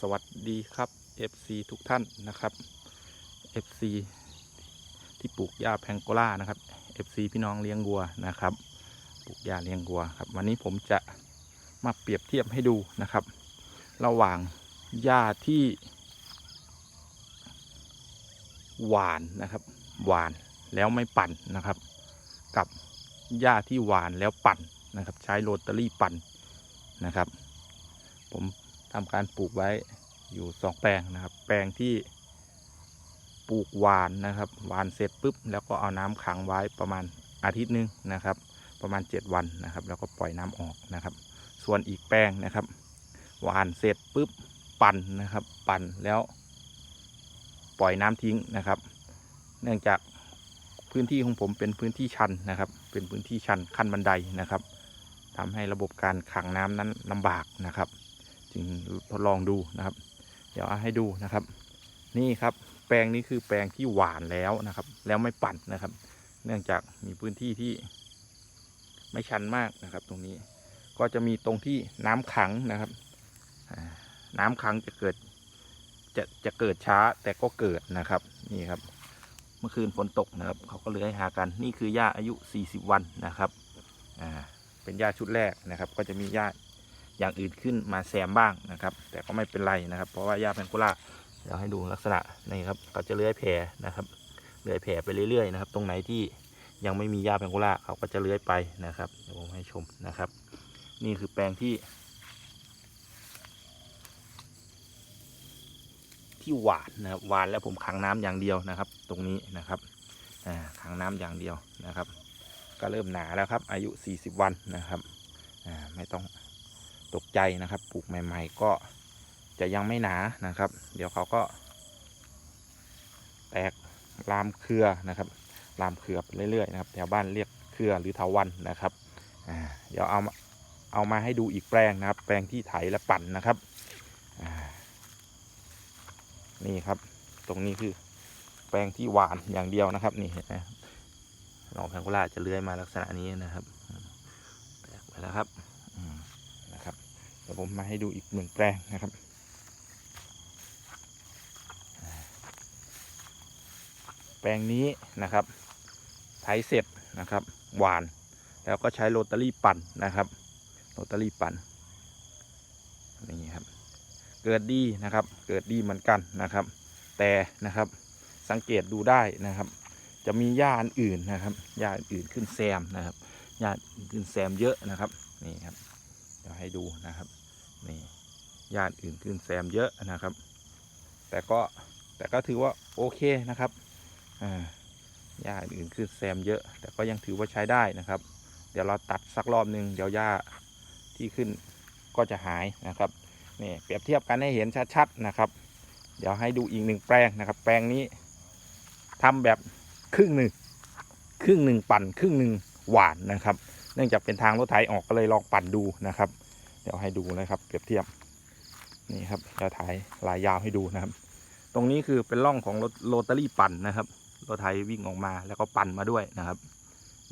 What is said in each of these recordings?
สวัสดีครับ FC ทุกท่านนะครับ FC ที่ปลูกหญ้าแพงโกล่านะครับ FC พี่น้องเลี้ยงวัวนะครับ ปลูกหญ้าเลี้ยงวัวครับ วันนี้ผมจะมาเปรียบเทียบให้ดูนะครับ ระหว่างหญ้าที่ หวานนะครับ หวานแล้วไม่ปั่นนะครับ กับหญ้าที่หวานแล้วปั่นนะครับ ใช้โรตารี่ปั่นนะครับ ผม ทำการปลูกไว้อยู่สองแปลงนะครับ แปลงที่ปลูกหวานนะครับหวานเสร็จปุ๊บ แล้วก็เอาน้ำขังไว้ประมาณอาทิตย์หนึงนะครับ ประมาณ 7 วันนะครับ แล้วก็ปล่อยน้ำออกนะครับ ส่วนอีกแปลงนะครับหวานเสร็จปุ๊บปั่นนะครับ ปั่นแล้ว ปล่อยน้ำทิ้งนะครับ เนื่องจากพื้นที่ของผมเป็นพื้นที่ชันนะครับ เป็นพื้นที่ชันขั้นบันไดนะครับทำให้ระบบการขังน้ำนั้นลำบากนะครับ จึงทดลองดูนะครับ เดี๋ยวให้ดูนะครับ นี่ครับ แปลงนี้คือแปลงที่หวานแล้วนะครับ แล้วไม่ปั่นนะครับ เนื่องจากมีพื้นที่ที่ไม่ชันมากนะครับ ตรงนี้ก็จะมีตรงที่น้ำขังนะครับ น้ำขังจะเกิดจะจะเกิดช้าแต่ก็เกิดนะครับนี่ครับ เมื่อคืนฝนตกนะครับ เขาก็เลื้อยหากันนี่คือหญ้าอายุ 40 วันนะครับอ่าเป็นหญ้าชุดแรกนะครับ ก็จะมีหญ้า อย่างอื่นขึ้นมาแซมบ้างนะครับ แต่ก็ไม่เป็นไรนะครับ เพราะว่าหญ้าแพงโกุล่าเดี๋ยวให้ดูลักษณะนี่ครับเขาจะเลื้อยแผ่นะครับเลื้อยแผ่ไปเรื่อยๆนะครับ ตรงไหนที่ยังไม่มีหญ้าแพงโกุล่าเขาก็จะเลื้อยไปนะครับเดี๋ยวผมให้ชมนะครับ นี่คือแปลงที่ ที่หวานนะครับหวานแล้วผมขังน้ำอย่างเดียวนะครับ ตรงนี้นะครับขังน้ำอย่างเดียวนะครับ ก็เริ่มหนาแล้วครับ อายุ 40 วันนะครับไม่ต้อง ตกใจนะครับ ปลูกใหม่ ๆ ก็จะยังไม่หนานะครับ เดี๋ยวเขาก็ แตกลามเครือนะครับ ลามเครือไปเรื่อยๆนะครับแถวบ้านเรียกเครือหรือเถาวันนะครับเดี๋ยวเอามาเอามาให้ดูอีกแปลงนะครับ แปลงที่ไถและปั่นนะครับนี่ครับ ตรงนี้คือแปลงที่หวานอย่างเดียวนะครับ นี่เห็นไหมน้องแพงโกุลาจะเลื้อยมาลักษณะนี้นะครับแตกไปแล้วครับอืมนะครับเดี๋ ยวผมมาให้ดูอีกหนึ่งแปลงนะครับ แปลงนี้นะครับไถเสร็จนะครับ หวาน แล้วก็ใช้โรตารี่ปั่นนะครับ โรตารี่ปั่นนี่ครับ เกิดดีนะครับ เกิดดีเหมือนกันนะครับ แต่นะครับสังเกตดูได้นะครับ จะมีหญ้าอันอื่นนะครับหญ้าอื่นขึ้นแซมนะครับหญ้าขึ้นแซมเยอะนะครับนี่ครับเดี๋ยวให้ดูนะครับ นี่หญ้าอื่นขึ้นแซมเยอะนะครับ แต่ก็แต่ก็ถือว่าโอเคนะครับอ่าหญ้าอื่นขึ้นแซมเยอะ แต่ก็ยังถือว่าใช้ได้นะครับ เดี๋ยวเราตัดสักรอบหนึ่งเดี๋ยวหญ้าที่ขึ้นก็จะหายนะครับนี่เปรียบเทียบกันให้เห็นชัดๆนะครับ เดี๋ยวให้ดูอีกหนึ่งแปลงนะครับ แปลงนี้ทำแบบครึ่งหนึ่งครึ่งหนึ่งปั่น ครึ่งหนึ่งหวานนะครับ เนื่องจากเป็นทางรถไถออกก็เลยลองปั่นดูนะครับ เดี๋ยวให้ดูนะครับ เปรียบเทียบนี่ครับจะถ่ายลายยาวให้ดูนะครับ ตรงนี้คือเป็นร่องของรถโรตารี่ปั่นนะครับรถไถวิ่งออกมาแล้วก็ปั่นมาด้วยนะครับ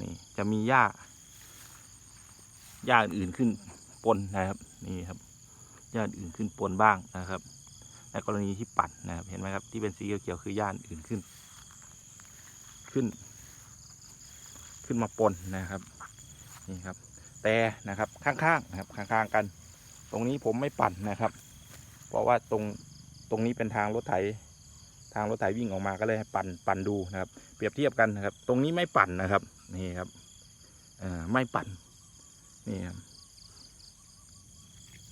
นี่จะมีหญ้าหญ้าอื่นขึ้นปนนะครับนี่ครับหญ้าอื่นขึ้นปนบ้างนะครับในกรณีที่ปั่นนะครับเห็นไหมครับที่เป็นสีเขียวๆคือหญ้าอื่นขึ้น ขึ้น ขึ้นมาปนนะครับนี่ครับ แต่นะครับข้างๆนะครับข้างๆกัน ตรงนี้ผมไม่ปั่นนะครับ เพราะว่าตรงตรงนี้เป็นทางรถไถทางรถไถวิ่งออกมาก็เลยปั่นปั่นดูนะครับ เปรียบเทียบกันนะครับ ตรงนี้ไม่ปั่นนะครับนี่ครับอ่อไม่ปั่นนี่ครับ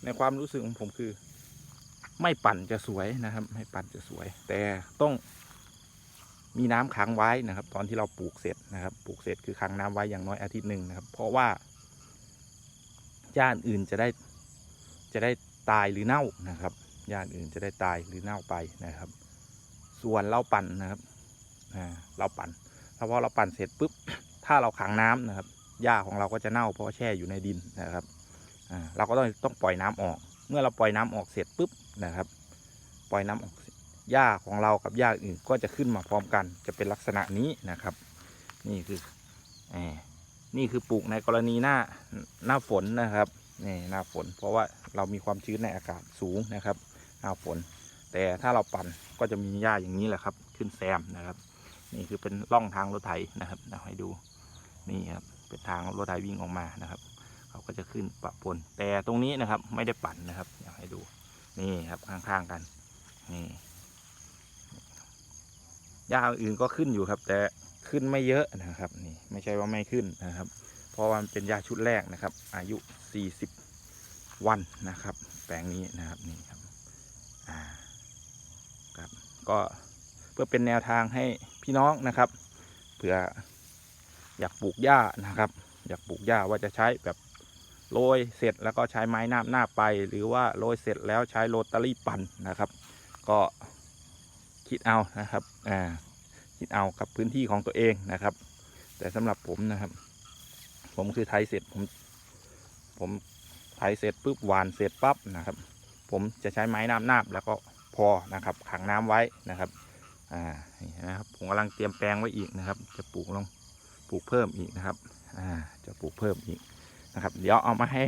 ในความรู้สึกของผมคือ ไม่ปั่นจะสวยนะครับ ไม่ปั่นจะสวย แต่ต้องมีน้ำขังไว้นะครับ ตอนที่เราปลูกเสร็จนะครับ ปลูกเสร็จคือขังน้ำไว้อย่างน้อยอาทิตย์หนึ่งนะครับ เพราะว่า หญ้าอื่นจะได้จะได้ตายหรือเน่านะครับหญ้าอื่นจะได้ตายหรือเน่าไปนะครับ ส่วนเราปั่นนะครับเราปั่นแล้วพอเราปั่นเสร็จปุ๊บถ้าเราขังน้ำนะครับหญ้าของเราก็จะเน่าเพราะแช่อยู่ในดินนะครับเราก็ต้องต้องปล่อยน้ำออก เมื่อเราปล่อยน้ำออกเสร็จปุ๊บนะครับ ปล่อยน้ำออกหญ้าของเรากับหญ้าอื่นก็จะขึ้นมาพร้อมกัน จะเป็นลักษณะนี้นะครับ นี่คือแหม นี่คือปลูกในกรณีหน้าหน้าฝนนะครับนี่หน้าฝน เพราะว่าเรามีความชื้นในอากาศสูงนะครับ หน้าฝน แต่ถ้าเราปั่นก็จะมีหญ้าอย่างนี้แหละครับ ขึ้นแซมนะครับ นี่คือเป็นร่องทางรถไถนะครับเดี๋ยวให้ดูนี่ครับเป็นทางรถไถวิ่งออกมานะครับเขาก็จะขึ้นปะปนแต่ตรงนี้นะครับไม่ได้ปั่นนะครับอยากให้ดูนี่ครับข้างๆกันนี่หญ้าอื่นก็ขึ้นอยู่ครับ แต่ ขึ้นไม่เยอะนะครับนี่ไม่ใช่ว่าไม่ขึ้นนะครับ เพราะว่ามันเป็นหญ้าชุดแรกนะครับ อายุ 40 วันนะครับ แปลงนี้นะครับนี่ครับอ่าครับก็เพื่อเป็นแนวทางให้พี่น้องนะครับเผื่ออยากปลูกหญ้านะครับ อยากปลูกหญ้าว่าจะใช้แบบโรยเสร็จแล้วก็ใช้ไม้นาบหน้าไป หรือว่าโรยเสร็จแล้วใช้โรตารี่ปั่นนะครับ ก็คิดเอานะครับอ่า คิดเอากับพื้นที่ของตัวเองนะครับ แต่สำหรับผมนะครับ ผมคือไถเสร็จผม ผมไถเสร็จปุ๊บหวานเสร็จปั๊บนะครับ ผมจะใช้ไม้น้ำนาบแล้วก็พอนะครับ ขังน้ำไว้นะครับอ่านี่นะครับผมกำลังเตรียมแปลงไว้อีกนะครับ จะปลูกลงปลูกเพิ่มอีกนะครับอ่าจะปลูกเพิ่มอีกนะครับ เดี๋ยวเอามาให้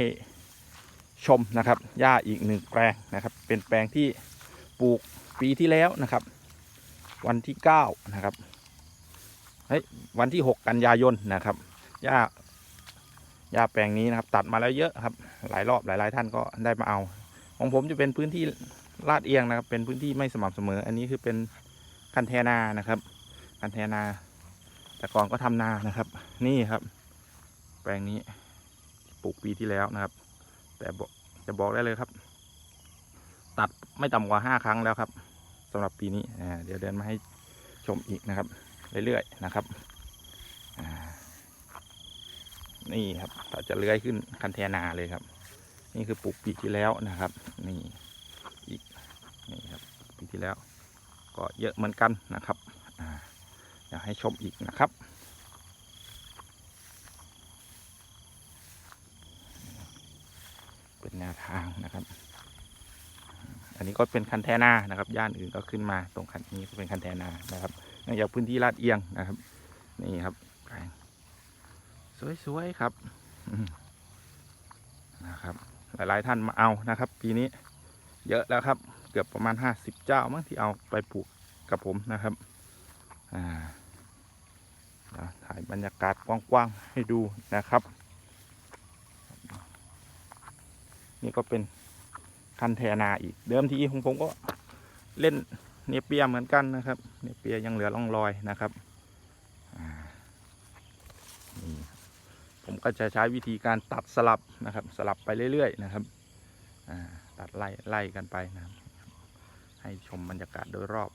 ชมนะครับหญ้าอีกหนึ่งแปลงนะครับ เป็นแปลงที่ปลูกปีที่แล้วนะครับ วันที่เก้านะครับเฮ้ยวันที่หกกันยายนนะครับหญ้าหญ้าแปลงนี้นะครับ ตัดมาแล้วเยอะครับ หลายรอบหลายๆท่านก็ได้มาเอา ของผมจะเป็นพื้นที่ลาดเอียงนะครับ เป็นพื้นที่ไม่สม่ำเสมอ อันนี้คือเป็นคันเทนานะครับ คันเทนา แต่ก่อนก็ทำนานะครับ นี่ครับ แปลงนี้ปลูกปีที่แล้วนะครับ แต่จะบอกได้เลยครับ ตัดไม่ต่ำกว่าห้าครั้งแล้วครับ สำหรับปีนี้เดี๋ยวเดินมาให้ชมอีกนะครับ เรื่อยๆนะครับนี่ครับเราจะเลื้อยขึ้นคันเทนาเลยครับ นี่คือปลูกปีที่แล้วนะครับ นี่อีกนี่ครับปีที่แล้ว ก็เยอะเหมือนกันนะครับอยากให้ชมอีกนะครับเป็นแนวทางนะครับ อันนี้ก็เป็นคันแทนานะครับ ย่านอื่นก็ขึ้นมาตรงคันนี้ก็เป็นคันแทนานะครับเนื่องจากพื้นที่ลาดเอียงนะครับ นี่ครับสวยๆครับนะครับ หลายๆท่านมาเอานะครับ ปีนี้เยอะแล้วครับ เกือบประมาณห้าสิบเจ้ามั้งที่เอาไปปลูกกับผมนะครับอ่าถ่ายบรรยากาศกว้างๆให้ดูนะครับ นี่ก็เป็น คันเทนาอีก เดิมทีของผมก็เล่นเนเปียเหมือนกันนะครับ เนเปียยังเหลือร่องรอยนะครับผมก็จะใช้วิธีการตัดสลับนะครับ สลับไปเรื่อยๆนะครับตัดไล่ไล่กันไปนะครับ ให้ชมบรรยากาศโดยรอบ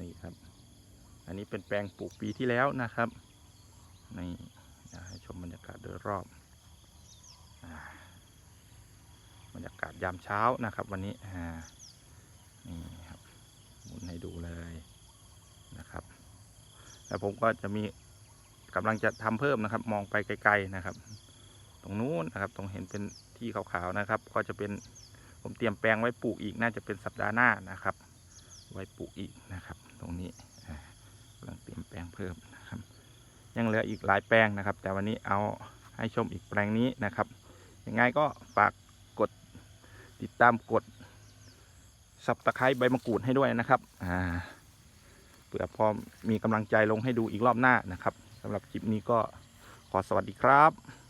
นี่ครับ อันนี้เป็นแปลงปลูกปีที่แล้วนะครับนี่ ให้ชมบรรยากาศโดยรอบบรรยากาศยามเช้านะครับ วันนี้นี่ครับหมุนให้ดูเลยนะครับ แล้วผมก็จะมีกำลังจะทำเพิ่มนะครับ มองไปไกลๆนะครับ ตรงนู้นนะครับ ตรงเห็นเป็นที่ขาวๆนะครับ ก็จะเป็นผมเตรียมแปลงไว้ปลูกอีกน่าจะเป็นสัปดาห์หน้านะครับ ไว้ปลูกอีกนะครับ ตรงนี้กำลังเตรียมแปลงเพิ่มนะครับ ยังเหลืออีกหลายแปลงนะครับ แต่วันนี้เอาให้ชมอีกแปลงนี้นะครับยังไงก็ฝากกดติดตามกดสับตะไคร้ใบมะกรูดให้ด้วยนะครับอ่าเพื่อพอมีกำลังใจลงให้ดูอีกรอบหน้านะครับสำหรับคลิปนี้ก็ขอสวัสดีครับ